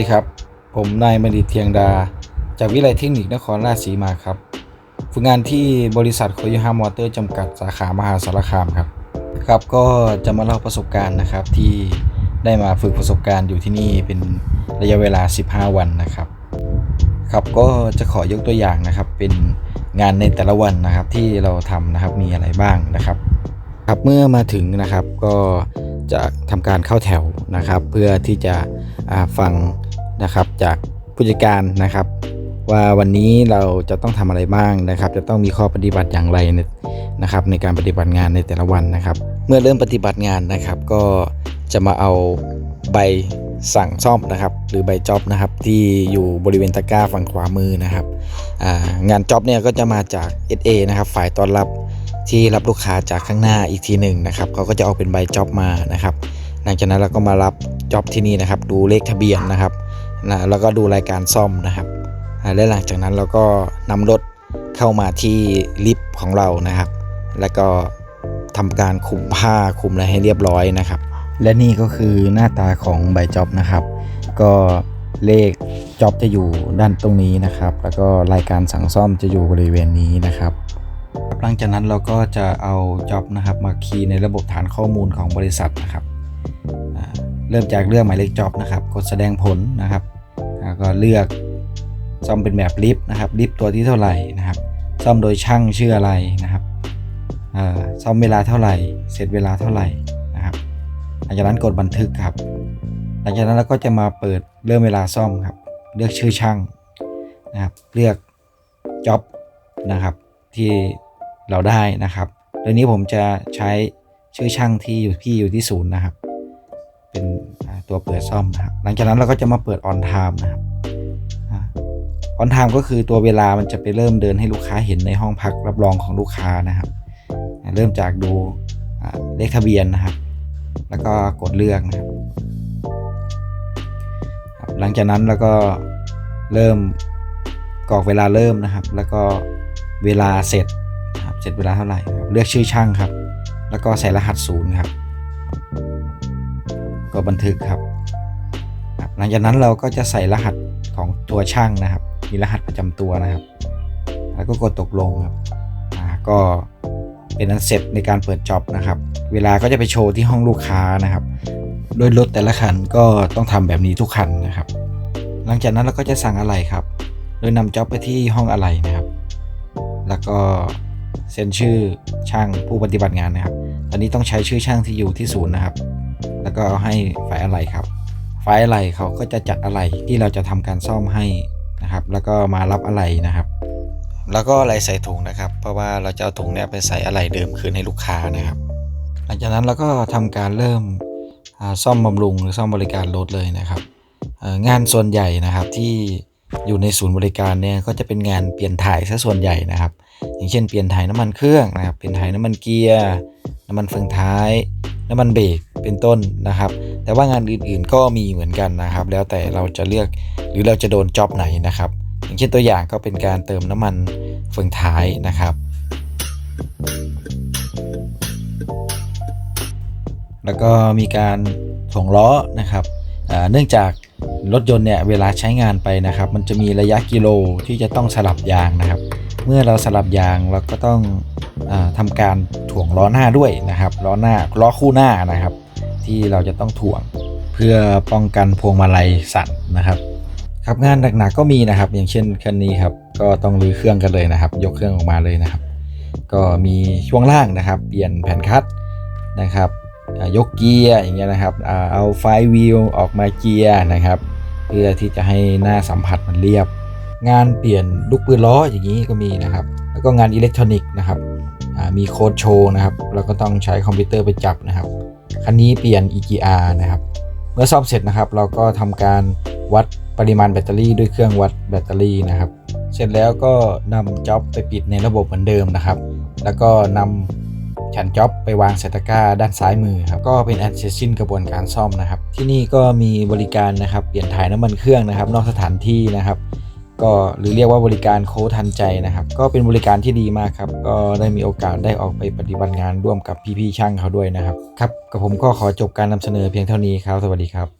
ดีครับ ผมนายมณิตเทียงดา จากวิทยาลัยเทคนิคนครราชสีมาครับ ฝึกงานที่บริษัทโคโยฮามอเตอร์จำกัดสาขามหาสารคามครับครับก็จะมาเล่าประสบการณ์นะครับที่ได้มาฝึกประสบการณ์อยู่ที่นี่เป็นระยะเวลา 15 วันนะครับ ครับก็จะขอยกตัวอย่างนะครับ เป็นงานในแต่ละวันนะครับที่เราทำนะครับมีอะไรบ้างนะครับ ครับเมื่อมาถึงนะครับก็จะทำการเข้าแถวนะครับ เพื่อที่จะฟัง นะครับ จากผู้จัดการนะครับ ว่าวันนี้เราจะต้องทำอะไรบ้างนะครับ จะต้องมีข้อปฏิบัติอย่างไรนนะครับ ในการปฏิบัติงานในแต่ละวันนะครับ เมื่อเริ่มปฏิบัติงานนะครับ ก็จะมาเอาใบสั่งซ่อมนะครับ หรือใบจ็อบนะครับ ที่อยู่บริเวณตะกร้าฝั่งขวามือนะครับางานจ็อบเนี่ยก็จะมาจาก SA นะครับ ฝ่ายต้อนรับที่รับลูกค้าจากข้างหน้าอีกทีหนึ่งนะครับเขาก็จะเอาเป็นใบจ็อบมานะครับ หลังจากนั้นเราก็มารับจ็อบที่นี่นะครับ ดูเลขทะเบียนนะครับ นะแล้วก็ดูรายการซ่อมนะครับและหลังจากนั้นเราก็นำรถเข้ามาที่ลิฟต์ของเรานะครับ แล้วก็ทำการคุมผ้าคุมอะไรให้เรียบร้อยนะครับ และนี่ก็คือหน้าตาของใบจ็อบนะครับ ก็เลขจ็อบจะอยู่ด้านตรงนี้นะครับ แล้วก็รายการสั่งซ่อมจะอยู่บริเวณนี้นะครับหลังจากนั้นเราก็จะเอาจ็อบนะครับมาคีย์ในระบบฐานข้อมูลของบริษัทนะครับ เริ่มจากเลือกหมายเลขจ็อบนะครับกดแสดงผลนะครับแล้วก็เลือกซ่อมเป็นแบบลิฟต์นะครับลิฟต์ตัวที่เท่าไหร่นะครับ ซ่อมโดยช่างชื่ออะไรนะครับอ่าซ่อมเวลาเท่าไหร่ เสร็จเวลาเท่าไหร่นะครับหลังจากนั้นกดบันทึกครับ หลังจากนั้นเราก็จะมาเปิดเริ่มเวลาซ่อมครับ เลือกชื่อช่างนะครับ เลือกจ็อบนะครับที่เราได้นะครับโดยนี้ผมจะใช้ชื่อช่างที่อยู่ที่อยู่ที่ศูนย์นะครับ เป็นตัวเปิดซ่อมนะครับหลังจากนั้นเราก็จะมาเปิด on time นะครับออนไทม์ก็คือตัวเวลามันจะไปเริ่มเดินให้ลูกค้าเห็นในห้องพักรับรองของลูกค้านะครับ เริ่มจากดูเลขทะเบียนนะครับ แล้วก็กดเลือกนะครับ หลังจากนั้นเราก็เริ่มกรอกเวลาเริ่มนะครับ แล้วก็เวลาเสร็จนะครับเสร็จเวลาเท่าไหร่เลือกชื่อช่างครับ แล้วก็ใส่รหัสศูนย์ครับ ก็บันทึกครับหลังจากนั้นเราก็จะใส่รหัสของตัวช่างนะครับ มีรหัสประจำตัวนะครับ แล้วก็กดตกลงครับก็เป็นอันเสร็จในการเปิดจ็อบนะครับ เวลาก็จะไปโชว์ที่ห้องลูกค้านะครับ โดยรถแต่ละคันก็ต้องทำแบบนี้ทุกคันนะครับ หลังจากนั้นเราก็จะสั่งอะไรครับ โดยนำจ็อบไปที่ห้องอะไรนะครับ แล้วก็เซ็นชื่อช่างผู้ปฏิบัติงานนะครับ ตอนนี้ต้องใช้ชื่อช่างที่อยู่ที่ศูนย์นะครับ แล้วก็เอาให้ฝ่ายอะไรครับ ฝ่ายอะไรเขาก็จะจัดอะไรที่เราจะทำการซ่อมให้นะครับ แล้วก็มารับอะไรนะครับ แล้วก็อะไรใส่ถุงนะครับ เพราะว่าเราจะเอาถุงเนี้ยไปใส่อะไรเดิมคืนให้ลูกค้านะครับ หลังจากนั้นเราก็ทำการเริ่มซ่อมบำรุงหรือซ่อมบริการรถเลยนะครับงานส่วนใหญ่นะครับที่อยู่ในศูนย์บริการเนี่ยก็จะเป็นงานเปลี่ยนถ่ายซะส่วนใหญ่นะครับ อย่างเช่นเปลี่ยนถ่ายน้ำมันเครื่องนะครับเปลี่ยนถ่ายน้ำมันเกียร์ น้ำมันเฟืองท้าย น้ำมันเบรก เป็นต้นนะครับ แต่ว่างานอื่นๆก็มีเหมือนกันนะครับ แล้วแต่เราจะเลือกหรือเราจะโดนจ็อบไหนนะครับ อย่างเช่นตัวอย่างก็เป็นการเติมน้ำมันเฟืองท้ายนะครับ แล้วก็มีการถ่วงล้อนะครับเนื่องจากรถยนต์เนี่ยเวลาใช้งานไปนะครับ มันจะมีระยะกิโลที่จะต้องสลับยางนะครับ เมื่อเราสลับยางเราก็ต้องอาทำการถ่วงล้อหน้าด้วยนะครับล้อหน้าล้อคู่หน้านะครับ ที่เราจะต้องถ่วง เพื่อป้องกันพวงมาลัยสั่นนะครับครับงานหนักๆก็มีนะครับ อย่างเช่นคันนี้ครับก็ต้องรื้อเครื่องกันเลยนะครับ ยกเครื่องออกมาเลยนะครับ ก็มีช่วงล่างนะครับ เปลี่ยนแผ่นคัดนะครับยกเกียร์อย่างเงี้ยนะครับเอาไฟวิวออกมาเกียร์นะครับ เพื่อที่จะให้หน้าสัมผัสมันเรียบ งานเปลี่ยนลูกปืนล้ออย่างนี้ก็มีนะครับ แล้วก็งานอิเล็กทรอนิกส์นะครับมีโค้ดโชว์นะครับ เราก็ต้องใช้คอมพิวเตอร์ไปจับนะครับ คันนี้เปลี่ยน EGR นะครับ เมื่อซ่อมเสร็จนะครับ เราก็ทำการวัดปริมาณแบตเตอรี่ด้วยเครื่องวัดแบตเตอรี่นะครับ เสร็จแล้วก็นำจ็อบไปปิดในระบบเหมือนเดิมนะครับ แล้วก็นำฉันจ็อบไปวางใส่ตะกร้าด้านซ้ายมือครับก็เป็นอันเสร็จสิ้นกระบวนการซ่อมนะครับ ที่นี่ก็มีบริการนะครับเปลี่ยนถ่ายน้ำมันเครื่องนะครับ นอกสถานที่นะครับ ก็หรือเรียกว่าบริการโค้ชทันใจนะครับ ก็เป็นบริการที่ดีมากครับ ก็ได้มีโอกาสได้ออกไปปฏิบัติงานร่วมกับพี่ๆช่างเขาด้วยนะครับ ครับกับผมก็ขอจบการนำเสนอเพียงเท่านี้ครับ สวัสดีครับ